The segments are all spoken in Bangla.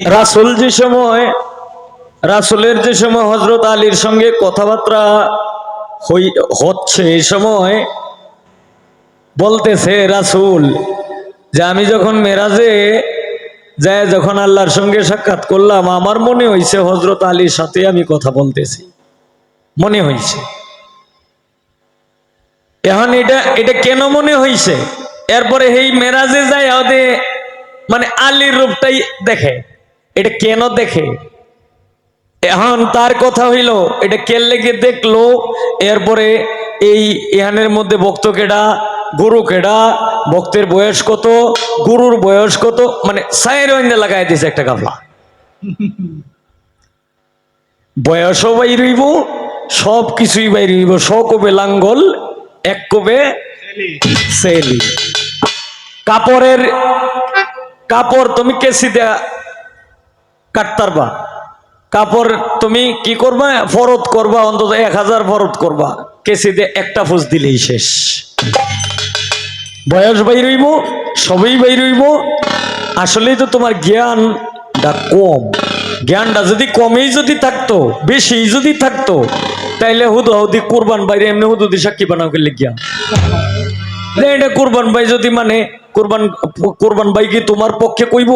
রাসুল যে সময়, রাসুলের যে সময় হজরত আলীর সঙ্গে কথাবার্তা হচ্ছে এই সময়, বলতেছে রাসুল যে আমি যখন মেরাজে যায় যখন আল্লাহর সঙ্গে সাক্ষাৎ করলাম, আমার মনে হয়েছে হজরত আলীর সাথে আমি কথা বলতেছি। মনে হয়েছে এখন এটা এটা কেন মনে হয়েছে এরপরে এই মেরাজে যায় মানে আলীর রূপটাই দেখে। এটা কেন দেখে? এখন তার কথা হইল এটা কে লেগে দেখল? এরপরে এই ইহানের মধ্যে ভক্ত কেডা? গুরু কেডা? ভক্তের বয়স কত? গুরুর বয়স কত? মানে সাইর লাগাই দিছে একটা গাফলা। বয়সও বাইর হইব সব কিছুই বাইর হইব স কবে লাঙ্গল এক কবে সেলি। কাপড়ের কাপড় তুমি কেসি দেয়া কাটতারবা। কাপড় তুমি কি করবা? ফরত করবা, অন্তত এক হাজার ফরত করবা। কেসি দিয়ে একটা ফুস দিলেই শেষ। বয়স বাইর হইব সবই বাইর হইব আসলেই তো তোমার জ্ঞানটা কম। জ্ঞানটা যদি কমেই যদি থাকতো বেশি যদি থাকতো, তাইলে হুদু কোরবান বাইরে এমনি হুদুদি সাক্ষী বানাও করলে জ্ঞান এটা কোরবান ভাই যদি মানে কোরবান কোরবান ভাই কি তোমার পক্ষে কইব?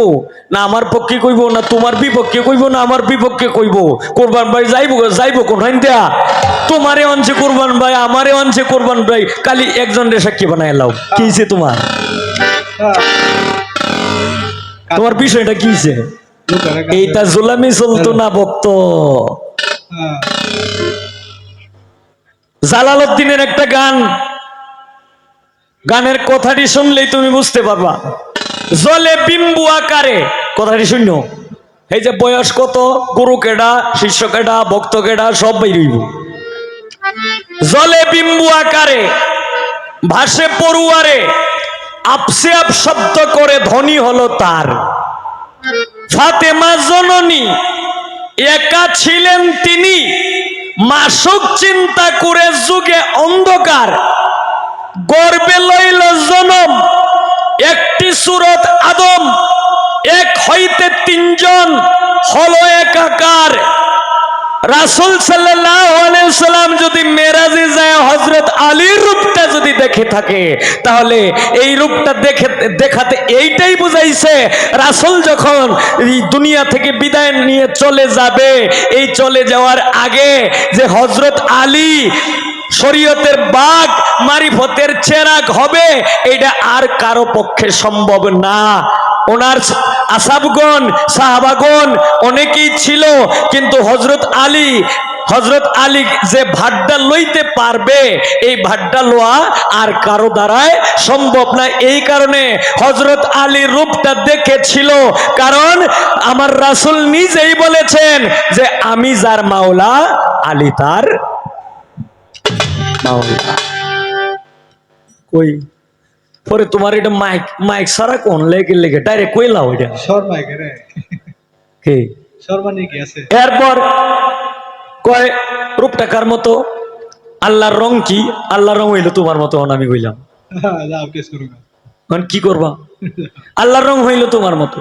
না আমার পক্ষে কইব না তোমার বিপক্ষে কইব না আমার বিপক্ষে কইব? কোরবান ভাই যাইব যাইব কোনখান দেয়া? তোমারে অঞ্চে কোরবান ভাই আমারে অঞ্চে কোরবান ভাই কালি একজন রে সাক্ষী বানায় লাও। কি তোমার? তোমার বিষয়টা কি এইটা জুলামি চলতো না ভক্ত। জালালউদ্দিনের একটা গান গানের কথাটি শুনলেই তুমি বুঝতে পারবা। জলে বিম্বু আকারে, কথাটি শূন্য এই যে বয়স কত, গুরু কেডা, শিষ্য কেডা, ভক্ত কেডা, সব বেরিয়ে জলে বিম্বু আকারে, ভাসে পড়ুয়ারে, আপসে আপ শব্দ করে ধনী হলো তার। ফাতেমা জননী, একা ছিলেন তিনি, মাসুক চিন্তা করে যুগে অন্ধকার। গর্বে লইল জনম, একটি সুরত আদম, এক হইতে তিনজন, হল একাকার রাসুল সাল্লাম যদি মেরাজে যায় হজরত আলীর রূপটা যদি দেখে থাকে, তাহলে এই রূপটা দেখে, দেখাতে এইটাই বুঝাইছে, রাসুল যখন দুনিয়া থেকে বিদায় নিয়ে চলে যাবে, এই চলে যাওয়ার আগে যে হজরত আলী শরীয়তের বাঘ মারিফতের চেরাগ হবে, এটা আর কারও পক্ষে সম্ভব না। ওনার আসাবগণ, সাহাবাগণ অনেকেই ছিল, কিন্তু হজরত আলী হজরত আলী যে ভাড্ডা লইতে পারবে, এই ভাড্ডা লোয়া আর কারও দ্বারায় সম্ভব না। এই কারণে হজরত আলীর রূপটা দেখেছিল, কারণ আমার রাসুল নিজেই বলেছেন যে, আমি যার মাওলা, আলী তার মাওলা কই? পরে তোমার এটা মাইক মাইক সারা কোন লেগে লেগে? ডাইরেক্ট রে। কে? কি আছে? এরপর কয় রূপটাকার মতো? আল্লাহর রং কি? আল্লাহর রং হইল তোমার মতো আমি কইলাম। করুন এখন কি করবা? আল্লাহর রং হইল তোমার মতো।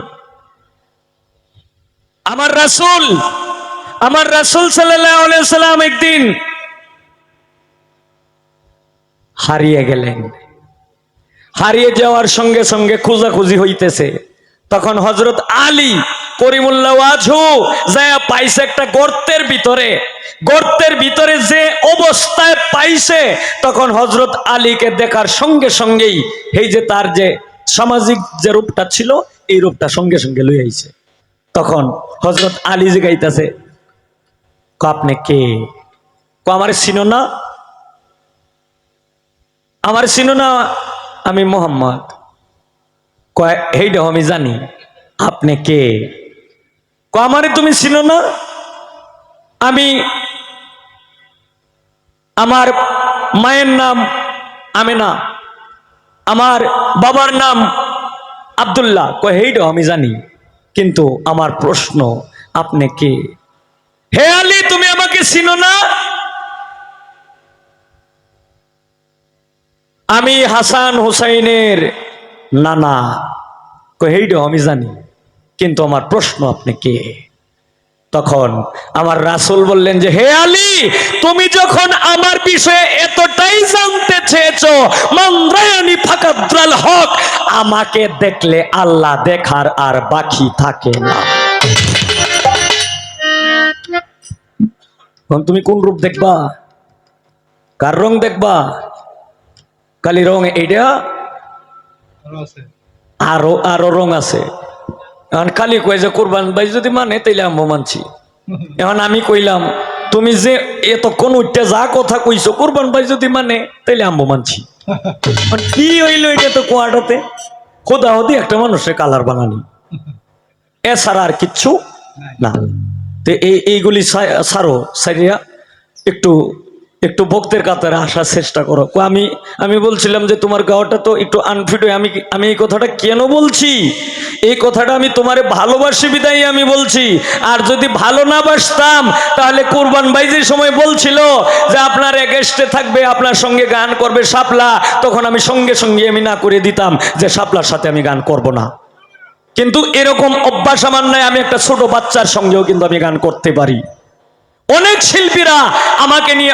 আমার রাসুল আমার রাসুল সাল্লাল্লাহু আলাইহি সাল্লাম একদিন হারিয়ে গেলেন। হারিয়ে যাওয়ার সঙ্গে সঙ্গে খোঁজাখুঁজি হইতেছে। তখন হজরত আলী পাইছে একটা গর্তের ভিতরে। গর্তের ভিতরে যে অবস্থায় তখন হজরত আলীকে দেখার সঙ্গে সঙ্গেই এই যে তার যে সামাজিক যে রূপটা ছিল, এই রূপটা সঙ্গে সঙ্গে লই আইছে। তখন হজরত আলী যে গাইতেছে আপনি কে? ক আমার চিনো না? আমার চিনো না আমি মোহাম্মদ। কয় হেইটাও আমি জানি। আপনি কে? ক আমারে তুমি চিনো না? আমি, আমার মায়ের নাম আমেনা। আমার বাবার নাম আব্দুল্লাহ। কয় হেইটাও আমি জানি। কিন্তু আমার প্রশ্ন, আপনি কে? হে আলী, তুমি আমাকে চিনো না? আমি হাসান হুসাইনের নানা হেইটাও আমি জানি, কিন্তু আমার প্রশ্ন আপনি কে? তখন আমার রাসূল বললেন যে, হে আলী, তুমি যখন আমার বিষয়ে এতটাই জানতে চেয়েছো, মন্দ্রায়নি ফাকাদ্রাল হক, আমাকে দেখলে আল্লাহ দেখার আর বাকি থাকে না। তুমি কোন রূপ দেখবা? কার রং দেখবা? কালি রং এইটা? আরও আরও রং আছে। এখন খালি কয় যে কোরবান ভাই যদি মানে তাইলে আমি মানছি। এখন আমি কইলাম তুমি যে এতক্ষণ উঠতে যা কথা কইছো কোরবান ভাই যদি মানে তাইলে আমি মানছি। কি হইল এটা তো কোয়াটাতে? খোদা হদি একটা মানুষের কালার বানানি। এছাড়া আর কিচ্ছু না। তো এই এইগুলি সা- ছাড়ো সারিয়া একটু একটু ভক্তের কাতারে আসার চেষ্টা করো। আমি আমি বলছিলাম যে তোমার গাওয়াটা তো একটু আনফিট হয়ে, আমি আমি এই কথাটা কেন বলছি? এই কথাটা আমি তোমারে ভালোবাসি বিদায় আমি বলছি। আর যদি ভালো না বাসতাম, তাহলে কোরবান ভাই যে সময় বলছিল যে আপনার এগেস্টে থাকবে, আপনার সঙ্গে গান করবে শাপলা, তখন আমি সঙ্গে সঙ্গে আমি না করে দিতাম যে শাপলার সাথে আমি গান করব না। কিন্তু এরকম অভ্যাস আমার নয় আমি একটা ছোট বাচ্চার সঙ্গেও কিন্তু আমি গান করতে পারি। অনেক শিল্পীরা আমাকে নিয়ে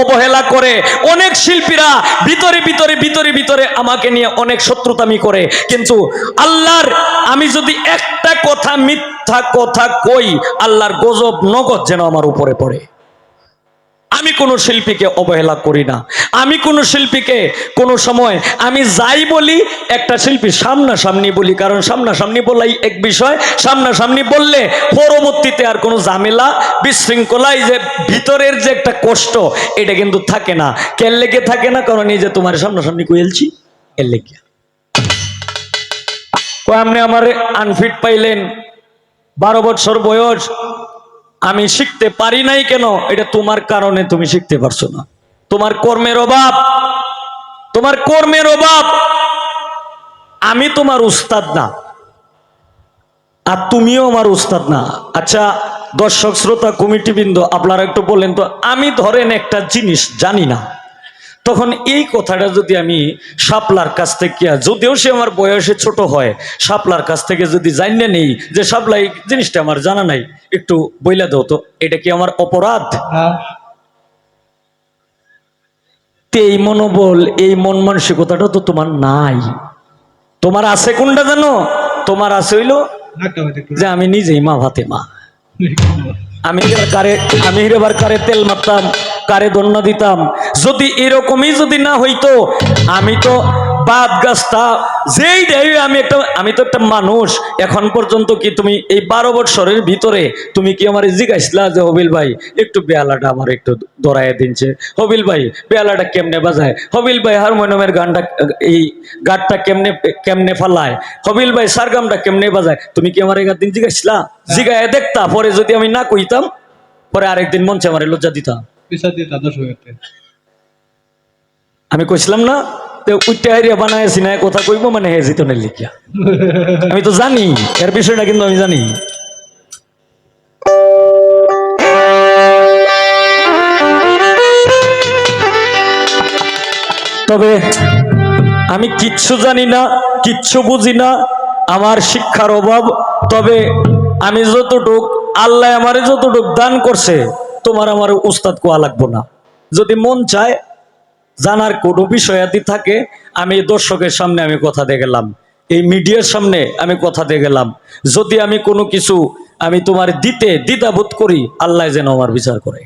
অবহেলা করে, অনেক শিল্পীরা ভিতরে ভিতরে ভিতরে ভিতরে আমাকে নিয়ে অনেক শত্রুতামি করে। কিন্তু আল্লাহর, আমি যদি একটা কথা মিথ্যা কথা কই, আল্লাহর গজব নগদ যেন আমার উপরে পড়ে। আমি কোনো শিল্পীকে অবহেলা করি না। আমি কোনো শিল্পীকে কোনো সময় আমি যাই বলি, একটা শিল্পী সামনাসামনি বলি, কারণ সামনাসামনি বলাই এক বিষয়, সামনাসামনি বললে পরবর্তীতে আর কোনো ঝামেলা বিশৃঙ্খলাই যে ভিতরের যে একটা কষ্ট, এটা কিন্তু থাকে না। কেন লেগে থাকে না? কারণ এই যে তোমার সামনাসামনি কইলছি, এর লেগে। আপনি আমার আনফিট পাইলেন, বারো বছর বয়স আমি শিখতে পারি নাই কেন? এটা তোমার কারণে তুমি শিখতে পারছ না। তোমার কর্মের অভাব। তোমার কর্মের অভাব। আমি তোমার উস্তাদ না। আর তুমিও আমার উস্তাদ না। আচ্ছা দর্শক, শ্রোতা, কমিটিবৃন্দ, আপনারা একটু বললেন তো, আমি ধরেন একটা জিনিস জানি না। তখন এই কথাটা যদি আমি শাপলার কাছ থেকে যদিও সে আমার বয়সে ছোট হয় শাপলার কাছ থেকে যদি জানিয়ে নেই যে শাপলা এই জিনিসটা আমার জানা নাই একটু বইলা দাও তো এটা কি আমার অপরাধ? না এই মনোবল এই মন মানসিকতাটা তো তোমার নাই। তোমার আছে কোনটা জানো? তোমার আছে হইল যে আমি নিজেই মা ভাতে মা আমি কারে আমি কারে তেল মারতাম কারে দন্না দিতাম। যদি এরকমই যদি না হইতো আমি তো বাদ গাছটা যেই দেয় আমি একটা আমি তো একটা মানুষ। এখন পর্যন্ত কি তুমি এই বারো বৎসরের ভিতরে তুমি কি আমার জিজ্ঞাসলা যে হবিল ভাই একটু বেয়ালাটা আমার একটু দৌড়াইয়া দিনছে হবিল ভাই বেয়ালাটা কেমনে বাজায়? হবিল ভাই হারমোনিয়ামের গানটা এই গানটা কেমনে কেমনে ফালায়? হবিল ভাই সারগামটা কেমনে বাজায়? তুমি কি আমার এগার দিন জিজ্ঞাসলা জিগায় দেখতা পরে যদি আমি না কইতাম পরে আরেকদিন মঞ্চে আমার লজ্জা দিতাম পিছা দিয়ে দ্বাদশ হইতে আমি কইছিলাম না, তো উইটা হারিয়া বানাইছি না কথা কইব মানে হে জিতনের লিখিয়া। আমি তো জানি, এর বিষয়টা কিন্তু আমি জানি। তবে আমি কিচ্ছু জানি না, কিচ্ছু বুঝি না, আমার শিক্ষার অভাব। তবে আমি যতটুক, আল্লাহ আমারে যতটুক দান করছে তোমার আমার উস্তাদ কোয়া লাগবো না। যদি মন চায়, জানার কোনো বিষয়াদি থাকে, আমি দর্শকের সামনে আমি কথা দিয়ে গেলাম। এই মিডিয়ার সামনে আমি কথা দিয়ে গেলাম। যদি আমি কোনো কিছু আমি তোমার দিতে দ্বিধাবোধ করি, আল্লাহ যেন আমার বিচার করে।